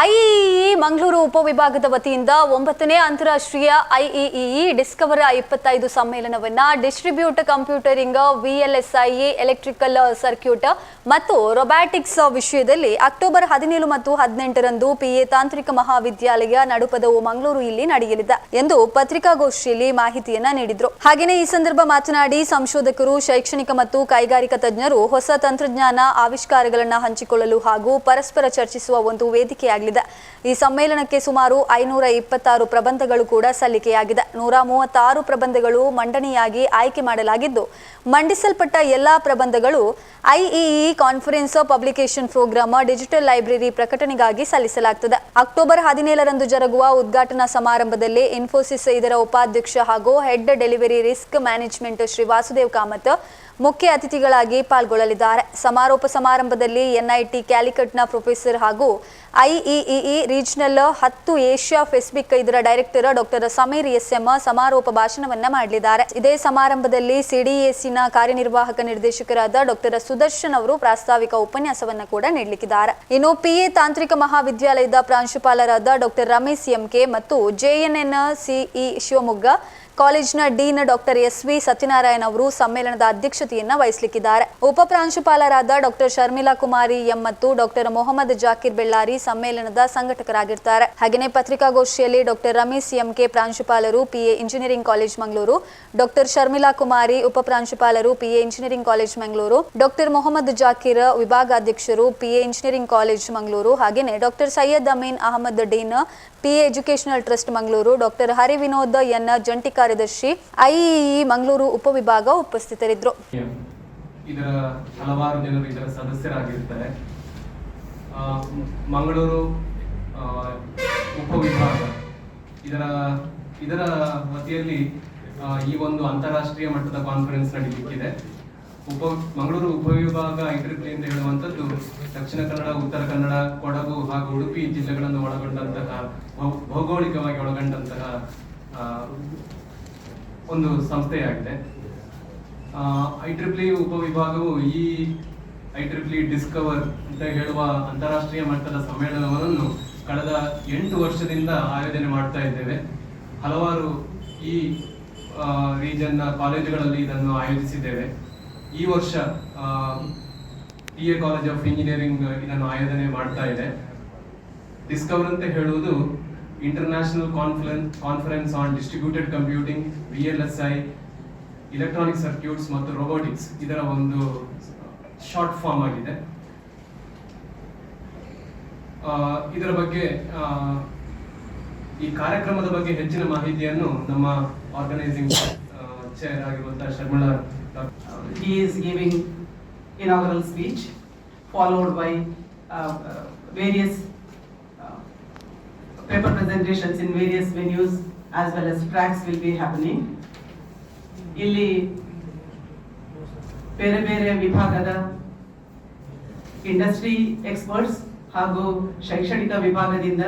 ಐಇಇ ಮಂಗಳೂರು ಉಪವಿಭಾಗದ ವತಿಯಿಂದ ಒಂಬತ್ತನೇ ಅಂತಾರಾಷ್ಟ್ರೀಯ ಐಇಇಇ ಡಿಸ್ಕವರ್ ಇಪ್ಪತ್ತೈದು ಸಮ್ಮೇಳನವನ್ನ distribute computing VLSI E electrical circuit ಮತ್ತು ರೊಬ್ಯಾಟಿಕ್ಸ್ ವಿಷಯದಲ್ಲಿ ಅಕ್ಟೋಬರ್ ಹದಿನೇಳು ಮತ್ತು ಹದಿನೆಂಟರಂದು ಪಿಎ ತಾಂತ್ರಿಕ ಮಹಾವಿದ್ಯಾಲಯ ನಡುಪದವು ಮಂಗಳೂರು ಇಲ್ಲಿ ನಡೆಯಲಿದೆ ಎಂದು ಪತ್ರಿಕಾಗೋಷ್ಠಿಯಲ್ಲಿ ಮಾಹಿತಿಯನ್ನ ನೀಡಿದ್ರು. ಹಾಗೆಯೇ ಈ ಸಂದರ್ಭ ಮಾತನಾಡಿ ಸಂಶೋಧಕರು, ಶೈಕ್ಷಣಿಕ ಮತ್ತು ಕೈಗಾರಿಕಾ ತಜ್ಞರು ಹೊಸ ತಂತ್ರಜ್ಞಾನ ಆವಿಷ್ಕಾರಗಳನ್ನು ಹಂಚಿಕೊಳ್ಳಲು ಹಾಗೂ ಪರಸ್ಪರ ಚರ್ಚಿಸುವ ಒಂದು ವೇದಿಕೆಯಾಗಲಿದೆ. ಈ ಸಮ್ಮೇಳನಕ್ಕೆ ಸುಮಾರು ಐನೂರ ಇಪ್ಪತ್ತಾರು ಪ್ರಬಂಧಗಳು ಕೂಡ ಸಲ್ಲಿಕೆಯಾಗಿದೆ. ನೂರ ಮೂವತ್ತಾರು ಪ್ರಬಂಧಗಳು ಮಂಡನೆಯಾಗಿ ಆಯ್ಕೆ ಮಾಡಲಾಗಿದ್ದು, ಮಂಡಿಸಲ್ಪಟ್ಟ ಎಲ್ಲಾ ಪ್ರಬಂಧಗಳು IEE conference of publication program digital library ಪ್ರಕಟಣೆಗಾಗಿ ಸಲ್ಲಿಸಲಾಗುತ್ತದೆ ಅಕ್ಟೋಬರ್ ಹದಿನೇಳರಂದು ಜರುಗುವ ಉದ್ಘಾಟನಾ ಸಮಾರಂಭದಲ್ಲಿ ಇನ್ಫೋಸಿಸ್ ಇದರ ಉಪಾಧ್ಯಕ್ಷ ಹಾಗೂ head delivery risk management Shri Vasudev Kamath ಮುಖ್ಯ ಅತಿಥಿಗಳಾಗಿ ಪಾಲ್ಗೊಳ್ಳಲಿದ್ದಾರೆ. ಸಮಾರೋಪ ಸಮಾರಂಭದಲ್ಲಿ ಎನ್ಐಟಿ ಕ್ಯಾಲಿಕಟ್ನ ಪ್ರೊಫೆಸರ್ ಹಾಗೂ ಐಇಇಇ ರೀಜನಲ್ ಹತ್ತು ಏಷ್ಯಾ ಫೆಸ್ಬಿಕ್ ಇದರ director doctor Sameer S M ಸಮಾರೋಪ ಭಾಷಣವನ್ನ ಮಾಡಲಿದ್ದಾರೆ. ಇದೇ ಸಮಾರಂಭದಲ್ಲಿ ಸಿಡಿಎಸ್ಸಿನ ಕಾರ್ಯನಿರ್ವಾಹಕ ನಿರ್ದೇಶಕರಾದ ಡಾಕ್ಟರ್ ಸುದರ್ಶನ್ ಅವರು ಪ್ರಾಸ್ತಾವಿಕ ಉಪನ್ಯಾಸವನ್ನ ಕೂಡ ನೀಡಲಿಕ್ಕಿದ್ದಾರೆ. ಇನ್ನು ಪಿಎ ತಾಂತ್ರಿಕ ಮಹಾವಿದ್ಯಾಲಯದ ಪ್ರಾಂಶುಪಾಲರಾದ ಡಾಕ್ಟರ್ ರಮೇಶ್ ಎಂಕೆ ಮತ್ತು ಜೆಎನ್ಎನ್ ಸಿಇ ಶಿವಮೊಗ್ಗ ಕಾಲೇಜಿನ dean doctor S V Satyanarayana ಅವರು ಸಮ್ಮೇಳನದ ಅಧ್ಯಕ್ಷತೆಯನ್ನ ವಹಿಸಲಿಕ್ಕಿದ್ದಾರೆ. ಉಪ ಪ್ರಾಂಶುಪಾಲರಾದ ಡಾಕ್ಟರ್ ಶರ್ಮಿಲಾ ಕುಮಾರಿ ಎಂ ಮತ್ತು ಡಾಕ್ಟರ್ ಮೊಹಮ್ಮದ್ ಜಾಕಿರ್ ಬೆಳ್ಳಾರಿ ಸಮ್ಮೇಳನದ ಸಂಘಟಕರಾಗಿರ್ತಾರೆ. ಹಾಗೆಯೇ ಪತ್ರಿಕಾಗೋಷ್ಠಿಯಲ್ಲಿ ಡಾಕ್ಟರ್ ರಮೇಶ್ ಎಂ ಕೆ ಪ್ರಾಂಶುಪಾಲರು PA engineering college Mangaluru, doctor Sharmila Kumari ಉಪಪ್ರಾಂಶುಪಾಲರು PA engineering college Mangaluru, doctor Mohammed Zakir ವಿಭಾಗಾಧ್ಯಕ್ಷರು PA engineering college Mangaluru ಹಾಗೆಯೇ doctor Syed Ameen Ahmed dean PA educational trust Mangaluru doctor Hari Vinod N ಜಂಟಿ ಕಾರ್ಯದರ್ಶಿ ಐಇಇ ಮಂಗಳೂರು ಉಪವಿಭಾಗ ಉಪಸ್ಥಿತರಿದ್ದರು ಇದರ ಹಲವಾರು ಜನರು ಇದರ ಸದಸ್ಯರಾಗಿರ್ತಾರೆ. ಮಂಗಳೂರು ಉಪವಿಭಾಗ ಇದರ ಇದರ ವತಿಯಲ್ಲಿ ಈ ಒಂದು ಅಂತಾರಾಷ್ಟ್ರೀಯ ಮಟ್ಟದ ಕಾನ್ಫರೆನ್ಸ್ ನಡೀಲಿಕ್ಕಿದೆ. ಉಪ, ಮಂಗಳೂರು ಉಪವಿಭಾಗ ಐಟ್ರಿಪ್ಲಿ ಎಂದು ಹೇಳುವಂಥದ್ದು ದಕ್ಷಿಣ ಕನ್ನಡ, ಉತ್ತರ ಕನ್ನಡ, ಕೊಡಗು ಹಾಗೂ ಉಡುಪಿ ಜಿಲ್ಲೆಗಳನ್ನು ಒಳಗೊಂಡಂತಹ ಭೌಗೋಳಿಕವಾಗಿ ಒಳಗೊಂಡಂತಹ ಒಂದು ಸಂಸ್ಥೆಯಾಗಿದೆ. ಐ ಟ್ರಿಪ್ಲಿ ಉಪವಿಭಾಗವು ಈ ಐಟ್ರಿಪ್ಲಿ ಟ್ರಿಪ್ಲಿ ಡಿಸ್ಕವರ್ ಅಂತ ಹೇಳುವ ಅಂತಾರಾಷ್ಟ್ರೀಯ ಮಟ್ಟದ ಸಮ್ಮೇಳನವನ್ನು ಕಳೆದ ಎಂಟು ವರ್ಷದಿಂದ ಆಯೋಜನೆ ಮಾಡ್ತಾ ಇದ್ದೇವೆ. ಹಲವಾರು ಈ ರೀಜನ್ನ ಕಾಲೇಜುಗಳಲ್ಲಿ ಇದನ್ನು ಆಯೋಜಿಸಿದ್ದೇವೆ. ಈ ವರ್ಷ P A college of engineering ಇದನ್ನು ಆಯೋಜನೆ ಮಾಡ್ತಾ ಇದೆ. ಡಿಸ್ಕವರ್ ಅಂತ ಹೇಳುವುದು international conference conference on distributed computing V L S I electronic circuits ಮತ್ತು ರೋಬೋಟಿಕ್ಸ್ ಇದರ ಒಂದು ಶಾರ್ಟ್ ಫಾರ್ಮ್ ಆಗಿದೆ. ಇದರ ಬಗ್ಗೆ ಈ ಕಾರ್ಯಕ್ರಮದ ಬಗ್ಗೆ ಹೆಚ್ಚಿನ ಮಾಹಿತಿಯನ್ನು ನಮ್ಮ ಆರ್ಗನೈಸಿಂಗ್ ಚೇರ್ ಆಗಿರುವಂತಹ Sharmila he is giving inaugural speech, followed by uh, uh, various uh, paper presentations in various venues as well as tracks will be happening. ಇಲ್ಲಿ ಬೇರೆ ಬೇರೆ ವಿಭಾಗದ ಇಂಡಸ್ಟ್ರಿ ಎಕ್ಸ್ಪರ್ಟ್ಸ್ ಹಾಗೂ ಶೈಕ್ಷಣಿಕ ವಿಭಾಗದಿಂದ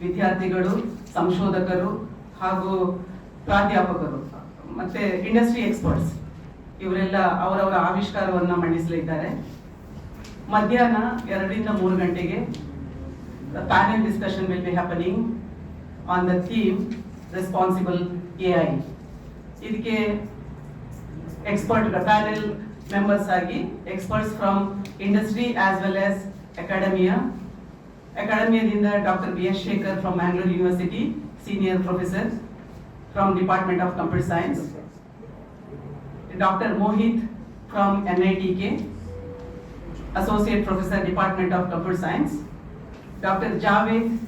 ವಿದ್ಯಾರ್ಥಿಗಳು ಸಂಶೋಧಕರು ಹಾಗೂ ಪ್ರಾಧ್ಯಾಪಕರು ಮತ್ತೆ ಇಂಡಸ್ಟ್ರಿ ಎಕ್ಸ್ಪರ್ಟ್ಸ್ ಇವರೆಲ್ಲ ಅವರವರ ಆವಿಷ್ಕಾರವನ್ನ ಮಂಡಿಸಲಿದ್ದಾರೆ. ಮಧ್ಯಾಹ್ನ ಎರಡರಿಂದ ಮೂರು ಗಂಟೆಗೆ panel discussion will be happening on the theme responsible A I ಇದಕ್ಕೆ ಎಕ್ಸ್ಪರ್ಟ್ ಪ್ಯಾನೆಲ್ ಮೆಂಬರ್ಸ್ ಆಗಿ experts from industry as well as academia ಅಕಾಡೆಮಿಯಾದಿಂದ doctor B S Shekar from Mangalore university senior professor from department of computer science Dr. Mohit from NITK, Associate Professor, Department of Computer Science. Dr. Javed,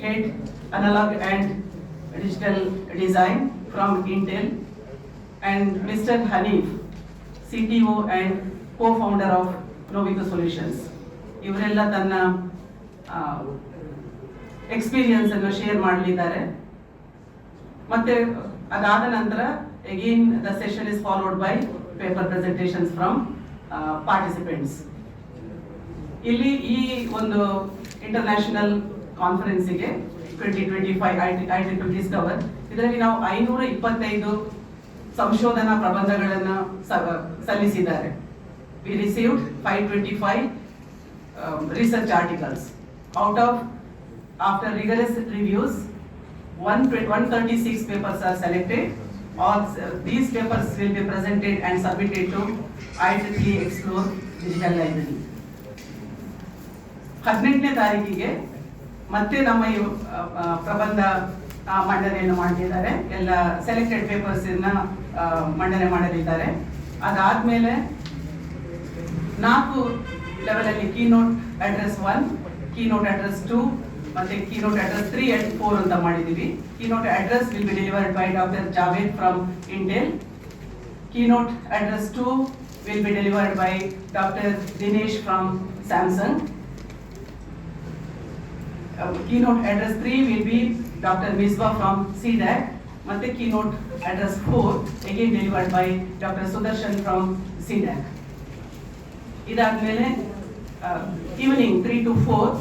Head Analog and Digital Design from Intel. And Mr. Hanif, CTO and co-founder of Novico Solutions. ಇವರೆಲ್ಲ ತನ್ನ experience ಅನ್ನು share ಮಾಡಲಿದ್ದಾರೆ ಮತ್ತೆ ಅದಾದ ನಂತರ again the session is followed by paper presentations from participants ಇಲ್ಲಿ ಈ ಒಂದು international ಕಾನ್ಫರೆನ್ಸಿಗೆ twenty twenty five I T DISCOVER ಇದರಲ್ಲಿ ನಾವು ಐನೂರ ಇಪ್ಪತ್ತೈದು ಸಂಶೋಧನಾ ಪ್ರಬಂಧಗಳನ್ನು ಸಲ್ಲಿಸಿದ್ದಾರೆ. We received five twenty five research articles out of after one, tw- 136 papers are selected. All s- these papers will be presented and submitted to IEEE Explore Digital Library. ಹದಿನೆಂಟನೇ ತಾರೀಕಿಗೆ ಮತ್ತೆ ನಮ್ಮ ಈ ಪ್ರಬಂಧ ಮಂಡನೆಯನ್ನು ಮಾಡಿದ್ದಾರೆ ಎಲ್ಲ ಸೆಲೆಕ್ಟೆಡ್ ಪೇಪರ್ಸ್ ಮಂಡನೆ ಮಾಡಲಿದ್ದಾರೆ ಅದಾದ್ಮೇಲೆ ನಾಲ್ಕು ಲೆವೆಲಲ್ಲಿ keynote address one keynote address two ಮತ್ತೆ keynote address three and four ಅಂತ ಮಾಡಿದೀವಿ. Keynote address will be delivered by doctor Javed from Intel keynote address two will be delivered by doctor Dinesh from Samsung keynote address three will be doctor Misbah from CDAC ಮತ್ತೆ keynote address four again delivered by doctor Sudarshan from CDAC ಇದಾದ್ಮೇಲೆ evening three to four